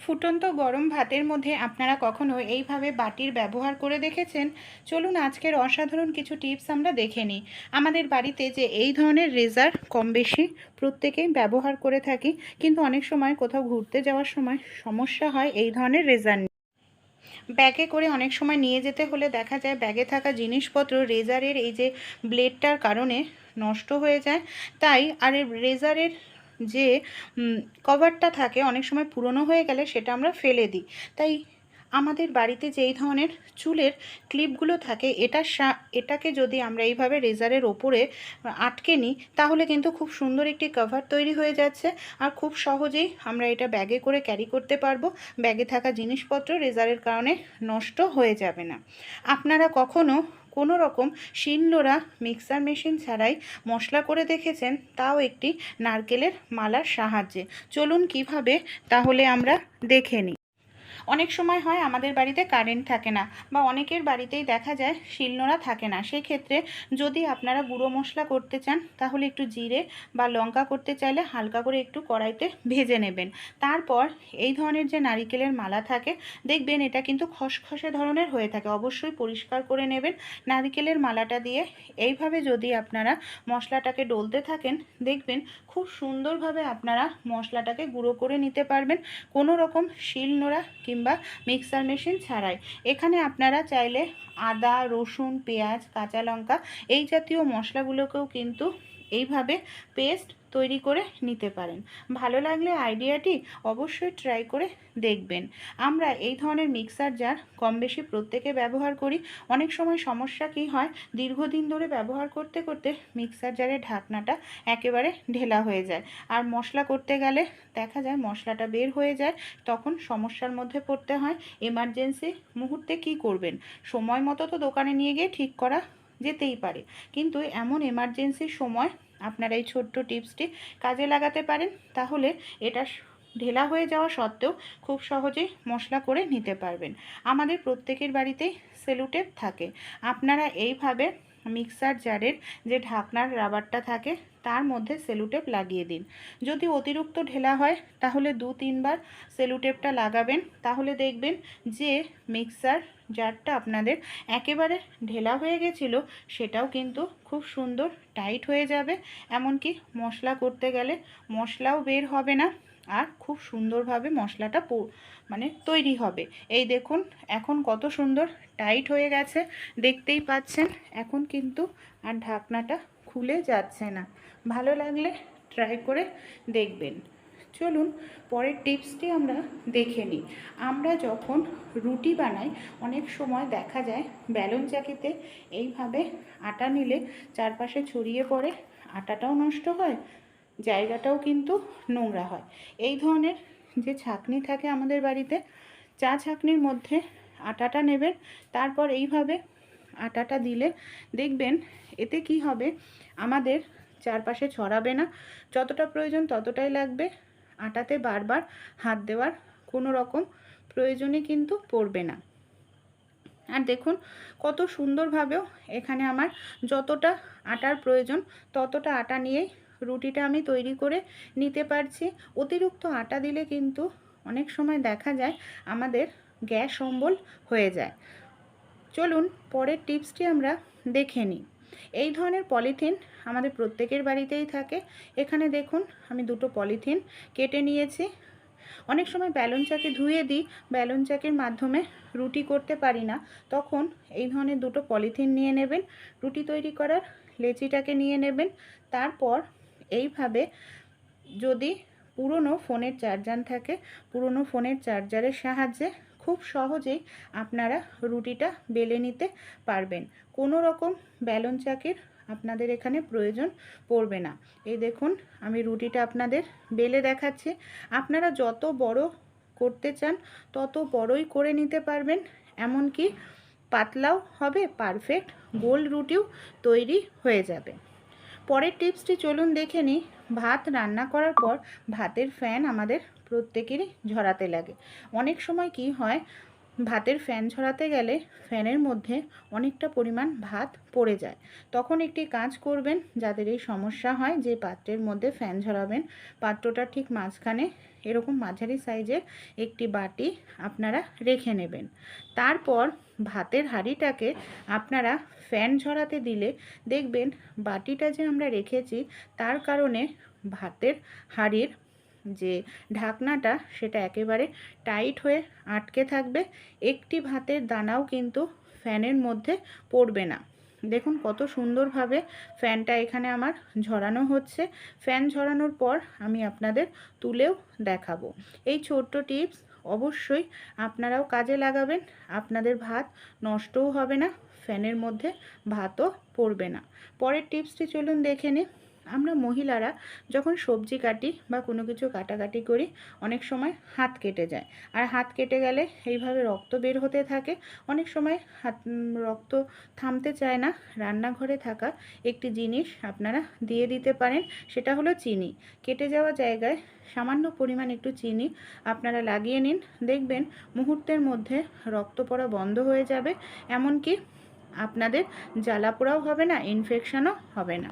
ফুটন্ত গরম ভাতের মধ্যে আপনারা কখনো এইভাবে বাটির ব্যবহার করে দেখেছেন? চলুন আজকের অসাধারণ কিছু টিপস আমরা দেখে নিই। আমাদের বাড়িতে যে এই ধরনের রেজার কম বেশি প্রত্যেকেই ব্যবহার করে থাকি, কিন্তু অনেক সময় কোথাও ঘুরতে যাওয়ার সময় সমস্যা হয় এই ধরনের রেজার ব্যাগে করে অনেক সময় নিয়ে যেতে হলে দেখা যায় ব্যাগে থাকা জিনিসপত্র রেজারের এই যে ব্লেডটার কারণে নষ্ট হয়ে যায়। তাই আর রেজারের যে কভারটা থাকে অনেক সময় পুরনো হয়ে গেলে সেটা আমরা ফেলে দিই। তাই আমাদের বাড়িতে যেই ধরনের চুলের ক্লিপগুলো থাকে, এটা এটাকে যদি আমরা এইভাবে রেজারের ওপরে আটকে নিই, তাহলে কিন্তু খুব সুন্দর একটি কভার তৈরি হয়ে যাচ্ছে আর খুব সহজেই আমরা এটা ব্যাগে করে ক্যারি করতে পারব। ব্যাগে থাকা জিনিসপত্র রেজারের কারণে নষ্ট হয়ে যাবে না। আপনারা কখনো কোনো রকম শিলনোড়া মিক্সার মেশিন ছাড়াই মশলা করে দেখেছেন, তাও একটি নারকেলের মালার সাহায্যে। চলুন কীভাবে, তাহলে আমরা দেখে নিই। অনেক সময় হয় আমাদের বাড়িতে কারেন্ট থাকে না বা অনেকের বাড়িতেই দেখা যায় শিলনোড়া থাকে না। সেই ক্ষেত্রে যদি আপনারা গুঁড়ো মশলা করতে চান, তাহলে একটু জিরে বা লঙ্কা করতে চাইলে হালকা করে একটু কড়াইতে ভেজে নেবেন। তারপর এই ধরনের যে নারিকেলের মালা থাকে, দেখবেন এটা কিন্তু খসখসে ধরনের হয়ে থাকে। অবশ্যই পরিষ্কার করে নেবেন। নারিকেলের মালাটা দিয়ে এইভাবে যদি আপনারা মশলাটাকে ডলতে থাকেন, দেখবেন খুব সুন্দরভাবে আপনারা মশলাটাকে গুঁড়ো করে নিতে পারবেন। কোনো রকম শিলনোড়া কিংবা মিক্সার মেশিন ছাড়াই। এখানে আপনারা চাইলে আদা, রসুন, পেঁয়াজ, কাঁচা লঙ্কা এই জাতীয় মশলাগুলোকেও কিন্তু এইভাবে পেস্ট তৈরি করে নিতে পারেন। ভালো লাগলে আইডিয়াটি অবশ্যই ট্রাই করে দেখবেন। আমরা এই ধরনের মিক্সার জার কম বেশি প্রত্যেকে ব্যবহার করি। অনেক সময় সমস্যা কি হয়? দীর্ঘদিন ধরে ব্যবহার করতে করতে মিক্সার জারের ঢাকনাটা একেবারে ঢেলা হয়ে যায়। আর মশলা করতে গেলে দেখা যায় মশলাটা বের হয়ে যায়, তখন সমস্যার মধ্যে পড়তে হয়। এমার্জেন্সি মুহূর্তে কি করবেন? সময় মতো তো দোকানে নিয়ে গিয়ে ঠিক করা যেতেই পারে। কিন্তু এমন এমার্জেন্সির সময় আপনারা এই ছোট্ট টিপসটি কাজে লাগাতে পারেন, তাহলে এটা ঢেলা হয়ে যাওয়া সত্ত্বেও খুব সহজে মশলা করে নিতে পারবেন। আমাদের প্রত্যেকের বাড়িতেই সেলুটেপ থাকে। আপনারা এইভাবে মিক্সার জারের যে ঢাকনার রাবারটা থাকে, তার মধ্যে সেলুটেপ লাগিয়ে দিন। যদি অতিরিক্ত ঢেলা হয়, তাহলে দু তিনবার সেলুটেপটা লাগাবেন। তাহলে দেখবেন যে মিক্সার জারটা আপনাদের একেবারে ঢেলা হয়ে গেছিল, সেটাও কিন্তু খুব সুন্দর টাইট হয়ে যাবে। এমনকি মশলা করতে গেলে মশলাও বের হবে না। আর খুব সুন্দরভাবে মশলাটা মানে তৈরি হবে। এই দেখুন, এখন কত সুন্দর টাইট হয়ে গেছে, দেখতেই পাচ্ছেন, এখন কিন্তু আর ঢাকনাটা খুলে যাচ্ছে না। ভালো লাগলে ট্রাই করে দেখবেন। চলুন, পরের টিপসটি আমরা দেখে নিই। আমরা যখন রুটি বানাই, অনেক সময় দেখা যায়, ব্যালন চাকিতে এইভাবে আটা নিলে চারপাশে ছড়িয়ে পড়ে, আটাটাও নষ্ট হয় জায়গাটাও কিন্তু নোংরা হয়। এই ধরনের যে ছাকনি থাকে আমাদের বাড়িতে, চা ছাকনির মধ্যে আটাটা নেবেন, তারপর এইভাবে আটাটা দিলে দেখবেন এতে কি হবে, আমাদের চারপাশে ছড়াবে না। যতটা প্রয়োজন ততটাই লাগবে। আটাতে বারবার হাত দেওয়ার কোনো রকম প্রয়োজনে কিন্তু পড়বে না। আর দেখুন, কত সুন্দরভাবেও এখানে আমার যতটা আটার প্রয়োজন ততটা আটা নিয়েই রুটিটা আমি তৈরি করে নিতে পারছি। অতিরিক্ত আটা দিলে কিন্তু অনেক সময় দেখা যায় আমাদের গ্যাস অম্বল হয়ে যায়। চলুন পরের টিপসটি আমরা দেখে নিই। এই ধরনের পলিথিন আমাদের প্রত্যেকের বাড়িতেই থাকে। এখানে দেখুন, আমি দুটো পলিথিন কেটে নিয়েছি। অনেক সময় ব্যালন চাকে ধুয়ে দিই, ব্যালন চাকের মাধ্যমে রুটি করতে পারি না। তখন এই ধরনের দুটো পলিথিন নিয়ে নেবেন, রুটি তৈরি করার লেচিটাকে নিয়ে নেবেন। তারপর এইভাবে যদি পুরনো ফোনের চার্জার থাকে, পুরনো ফোনের চার্জারের সাহায্যে খুব সহজেই আপনারা রুটিটা বেলে নিতে পারবেন। কোনো রকম ব্যালন চাকির আপনাদের এখানে প্রয়োজন পড়বে না। এই দেখুন, আমি রুটিটা আপনাদের বেলে দেখাচ্ছি। আপনারা যত বড় করতে চান, তত বড়ই করে নিতে পারবেন। এমনকি পাতলাও হবে, পারফেক্ট গোল রুটিও তৈরি হয়ে যাবে। পরের টিপসটি চলুন দেখে নিই। ভাত রান্না করার পর ভাতের ফ্যান আমাদের প্রত্যেকেরই ঝরাতে লাগে। অনেক সময় কি হয়, ভাতের ফ্যান ঝরাতে গেলে ফ্যানের মধ্যে অনেকটা পরিমাণ ভাত পড়ে যায়। তখন একটি কাজ করবেন, যাদের এই সমস্যা হয়, যে পাত্রের মধ্যে ফ্যান ঝরাবেন, পাত্রটা ঠিক মাঝখানে এরকম মাঝারি সাইজের একটি বাটি আপনারা রেখে নেবেন। তারপর ভাতের হাঁড়িটাকে আপনারা ফ্যান ঝরাতে দিলে দেখবেন বাটিটা যে আমরা রেখেছি তার কারণে ভাতের হাঁড়ির যে ঢাকনাটা সেটা একেবারে টাইট হয়ে আটকে থাকবে। একটি ভাতের দানাও কিন্তু ফ্যানের মধ্যে পড়বে না। দেখুন কত সুন্দরভাবে ফ্যানটা এখানে আমার ঝরানো হচ্ছে। ফ্যান ঝরানোর পর আমি আপনাদের তুলেও দেখাবো। এই ছোট্ট টিপস অবশ্যই আপনারাও কাজে লাগাবেন। আপনাদের ভাত নষ্টও হবে না, ফ্যানের মধ্যে ভাতও পড়বে না। পরের টিপসটি চলুন দেখে নিই। আমরা মহিলারা যখন সবজি কাটি বা কোনো কিছু কাটাকাটি করি, অনেক সময় হাত কেটে যায়। আর হাত কেটে গেলে এইভাবে রক্ত বের হতে থাকে। অনেক সময় হাত রক্ত থামতে চায় না। রান্নাঘরে থাকা একটি জিনিস আপনারা দিয়ে দিতে পারেন, সেটা হলো চিনি। কেটে যাওয়া জায়গায় সামান্য পরিমাণ একটু চিনি আপনারা লাগিয়ে নিন। দেখবেন মুহূর্তের মধ্যে রক্ত পড়া বন্ধ হয়ে যাবে। এমনকি আপনাদের জ্বালা পোড়াও হবে না, ইনফেকশনও হবে না।